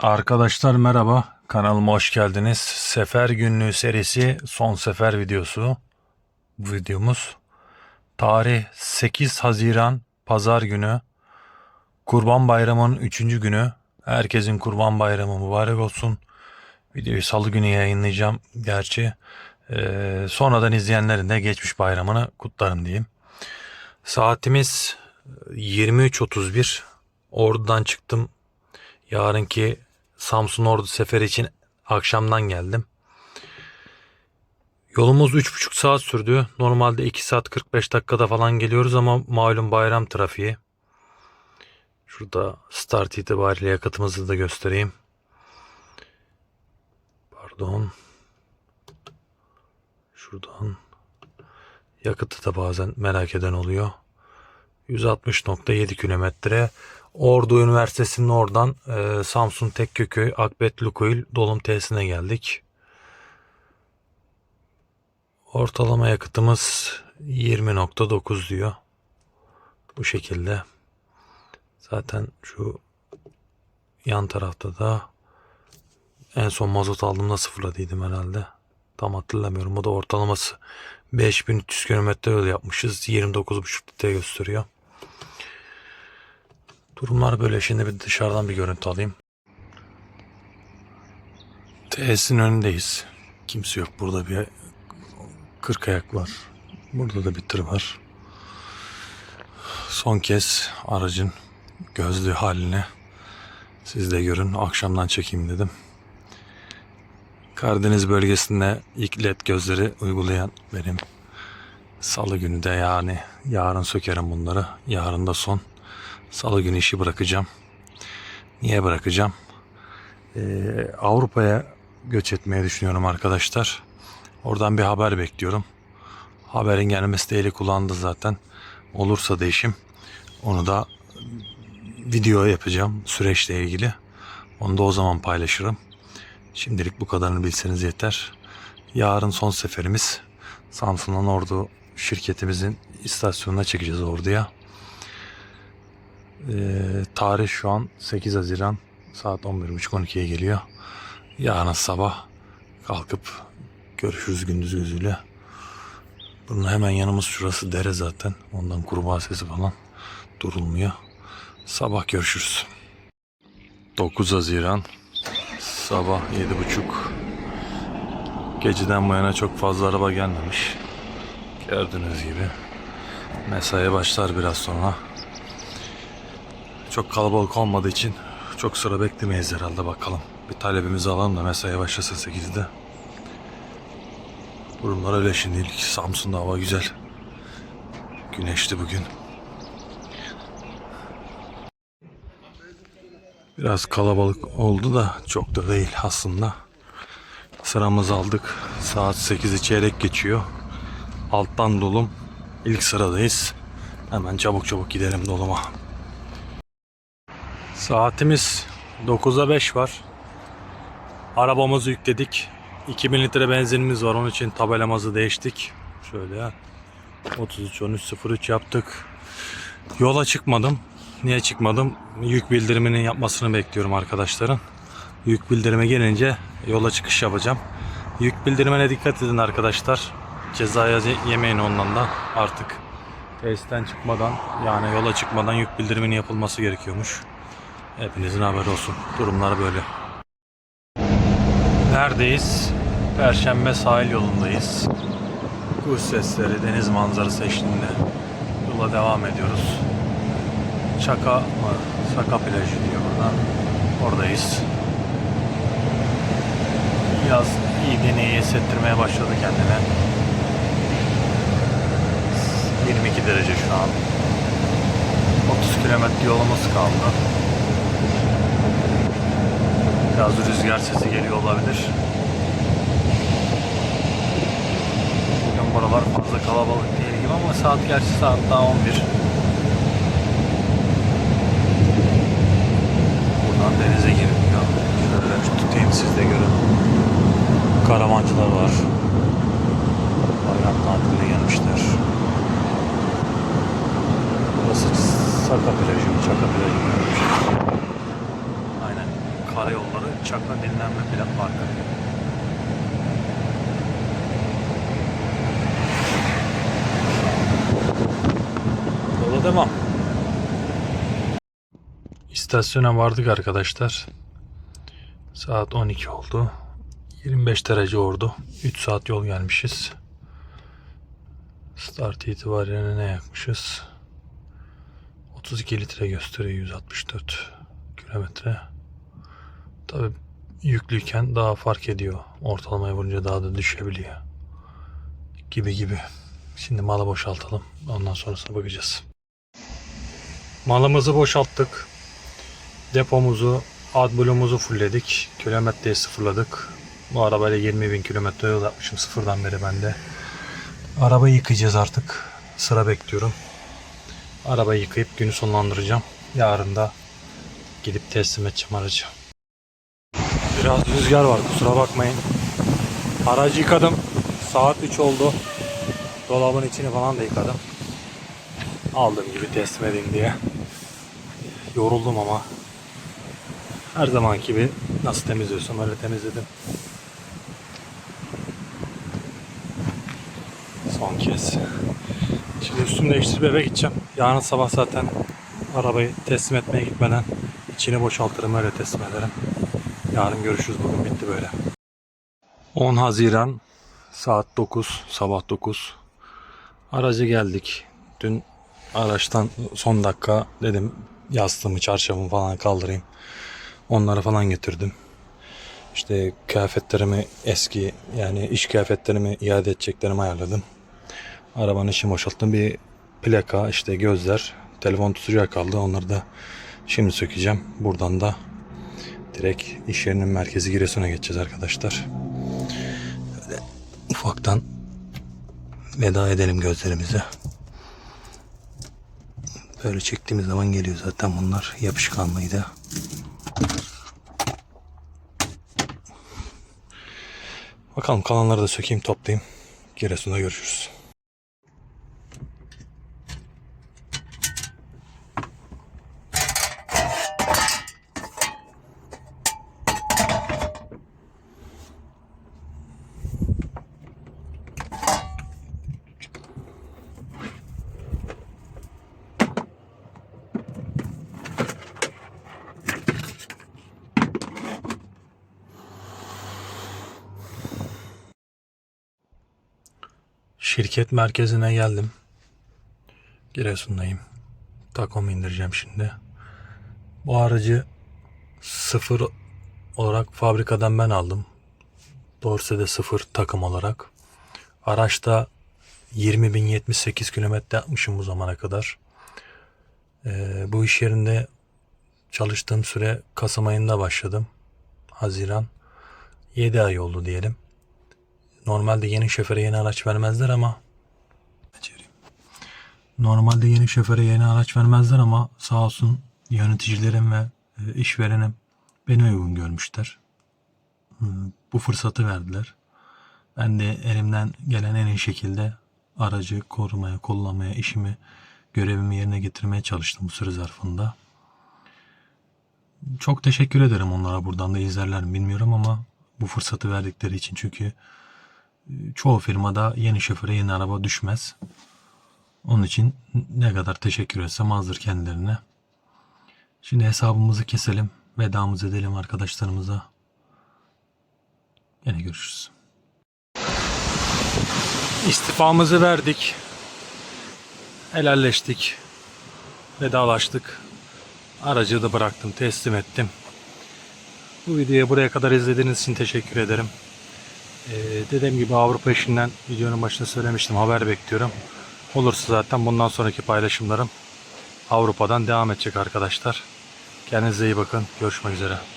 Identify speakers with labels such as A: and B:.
A: Arkadaşlar merhaba. Kanalıma hoş geldiniz. Sefer günlüğü serisi son sefer videosu. Bu videomuz. Tarih 8 Haziran Pazar günü. Kurban Bayramı'nın 3. günü. Herkesin Kurban Bayramı mübarek olsun. Videoyu salı günü yayınlayacağım gerçi. Ee, sonradan izleyenlerin de geçmiş bayramını kutlarım diyeyim. Saatimiz 23.31. Ordu'dan çıktım. Yarınki Samsun Ordu seferi için akşamdan geldim. Yolumuz 3,5 saat sürdü. Normalde 2 saat 45 dakikada falan geliyoruz ama malum bayram trafiği. Şurada start itibariyle yakıtımızı da göstereyim. Pardon. Şuradan. Yakıtı da bazen merak eden oluyor. 160.7 kilometre. Ordu Üniversitesi'nin oradan e, Samsun Tekkököy Akbet Lukoil dolum tesisine geldik. Ortalama yakıtımız 20.9 diyor. Bu şekilde. Zaten şu yan tarafta da en son mazot aldığımda sıfırladıydım herhalde. Tam hatırlamıyorum. O da ortalaması 5300 kilometre yol yapmışız. 29,5 litre gösteriyor. Durumlar böyle. Şimdi bir dışarıdan bir görüntü alayım. Tesisin önündeyiz. Kimse yok. Burada bir 40 ayak var. Burada da bir tır var. Son kez aracın gözlü halini siz de görün. Akşamdan çekeyim dedim. Karadeniz bölgesinde ilk led gözleri uygulayan benim. Salı günü de yani yarın sökerim bunları. Yarın da son. Salı günü işi bırakacağım. Niye bırakacağım? Ee, Avrupa'ya göç etmeyi düşünüyorum arkadaşlar. Oradan bir haber bekliyorum. Haberin gelmesi de eli kullandı zaten. Olursa değişim onu da video yapacağım süreçle ilgili. Onu da o zaman paylaşırım. Şimdilik bu kadarını bilseniz yeter. Yarın son seferimiz Samsun'dan Ordu şirketimizin istasyonuna çekeceğiz Ordu'ya. Ee, tarih şu an 8 Haziran saat 11.30-12'ye geliyor. Yarın sabah kalkıp görüşürüz gündüz gözüyle. Bunun hemen yanımız şurası dere zaten. Ondan kurbağa sesi falan durulmuyor. Sabah görüşürüz. 9 Haziran sabah 7.30 Geceden bu yana çok fazla araba gelmemiş. Gördüğünüz gibi. Mesai başlar biraz sonra. Çok kalabalık olmadığı için çok sıra beklemeyiz herhalde bakalım. Bir talebimizi alalım da mesaiye başlasın 8'de. Durumlar öyle şimdilik. Samsun'da hava güzel. Güneşli bugün. Biraz kalabalık oldu da çok da değil aslında. Sıramızı aldık. Saat 8'i çeyrek geçiyor. Alttan dolum. İlk sıradayız. Hemen çabuk çabuk gidelim doluma. Saatimiz 9'a 5 var. Arabamızı yükledik. 2000 litre benzinimiz var. Onun için tabelamızı değiştik. Şöyle 33 13 03 yaptık. Yola çıkmadım. Niye çıkmadım? Yük bildiriminin yapmasını bekliyorum arkadaşların. Yük bildirime gelince yola çıkış yapacağım. Yük bildirimine dikkat edin arkadaşlar. Cezaya yemeyin ondan da artık. Tesisten çıkmadan yani yola çıkmadan yük bildiriminin yapılması gerekiyormuş. Hepinizin haberi olsun. Durumlar böyle. Neredeyiz? Perşembe sahil yolundayız. Kuş sesleri, deniz manzarası eşliğinde yola devam ediyoruz. Çaka mı? Saka plajı diyor burada. Oradayız. Yaz iyi deneyi hissettirmeye başladı kendine. 22 derece şu an. 30 kilometre yolumuz kaldı. Biraz rüzgar sesi geliyor olabilir. Bugün buralar fazla kalabalık değil gibi ama saat gerçi saat daha 11. Buradan denize giriliyor. Şöyle tutayım siz de görün. Karavancılar var. Bayram tatiline gelmişler. Burası Saka plajı, Çaka plajı. Karayolları Çakra Dinlenme Plan Parkı. Yola devam. İstasyona vardık arkadaşlar. Saat 12 oldu. 25 derece oldu. 3 saat yol gelmişiz. Start itibariyle ne yakmışız? 32 litre gösteriyor 164 kilometre. Tabi yüklüyken daha fark ediyor. Ortalamaya vurunca daha da düşebiliyor. Gibi gibi. Şimdi malı boşaltalım. Ondan sonrasına bakacağız. Malımızı boşalttık. Depomuzu, AdBlue'muzu fullledik. Kilometreyi sıfırladık. Bu arabayla 20 bin kilometre yol yapmışım sıfırdan beri bende. Arabayı yıkayacağız artık. Sıra bekliyorum. Arabayı yıkayıp günü sonlandıracağım. Yarın da gidip teslim edeceğim aracı. Biraz rüzgar var kusura bakmayın. Aracı yıkadım. Saat 3 oldu. Dolabın içini falan da yıkadım. Aldığım gibi teslim edeyim diye. Yoruldum ama her zaman gibi nasıl temizliyorsam öyle temizledim. Son kez. Şimdi üstümü değiştirip eve gideceğim. Yarın sabah zaten arabayı teslim etmeye gitmeden içini boşaltırım öyle teslim ederim. Yarın görüşürüz bugün bitti böyle. 10 Haziran saat 9 sabah 9 Aracı geldik. Dün araçtan son dakika dedim yastığımı çarşafımı falan kaldırayım. Onları falan getirdim. İşte kıyafetlerimi eski yani iş kıyafetlerimi iade edeceklerimi ayarladım. Arabanın içini boşalttım. Bir plaka işte gözler telefon tutacağı kaldı. Onları da şimdi sökeceğim. Buradan da direkt iş yerinin merkezi Giresun'a geçeceğiz arkadaşlar. Böyle ufaktan veda edelim gözlerimize. Böyle çektiğimiz zaman geliyor zaten bunlar yapışkanlıydı. Bakalım kalanları da sökeyim toplayayım. Giresun'da görüşürüz. Şirket merkezine geldim. Giresun'dayım. Takomu indireceğim şimdi. Bu aracı sıfır olarak fabrikadan ben aldım. Dorse'de sıfır takım olarak. Araçta 20.078 kilometre yapmışım bu zamana kadar. Ee, bu iş yerinde çalıştığım süre Kasım ayında başladım. Haziran. 7 ay oldu diyelim. Normalde yeni şoföre yeni araç vermezler ama Normalde yeni şoföre yeni araç vermezler ama sağ olsun yöneticilerim ve e, işverenim beni uygun görmüşler. Bu fırsatı verdiler. Ben de elimden gelen en iyi şekilde aracı korumaya, kullanmaya, işimi, görevimi yerine getirmeye çalıştım bu süre zarfında. Çok teşekkür ederim onlara buradan da izlerler mi bilmiyorum ama bu fırsatı verdikleri için çünkü çoğu firmada yeni şoföre yeni araba düşmez. Onun için ne kadar teşekkür etsem azdır kendilerine. Şimdi hesabımızı keselim. Vedamızı edelim arkadaşlarımıza. Yine görüşürüz. İstifamızı verdik. Helalleştik. Vedalaştık. Aracı da bıraktım, teslim ettim. Bu videoyu buraya kadar izlediğiniz için teşekkür ederim. Ee, dediğim gibi Avrupa işinden videonun başında söylemiştim. Haber bekliyorum. Olursa zaten bundan sonraki paylaşımlarım Avrupa'dan devam edecek arkadaşlar. Kendinize iyi bakın. Görüşmek üzere.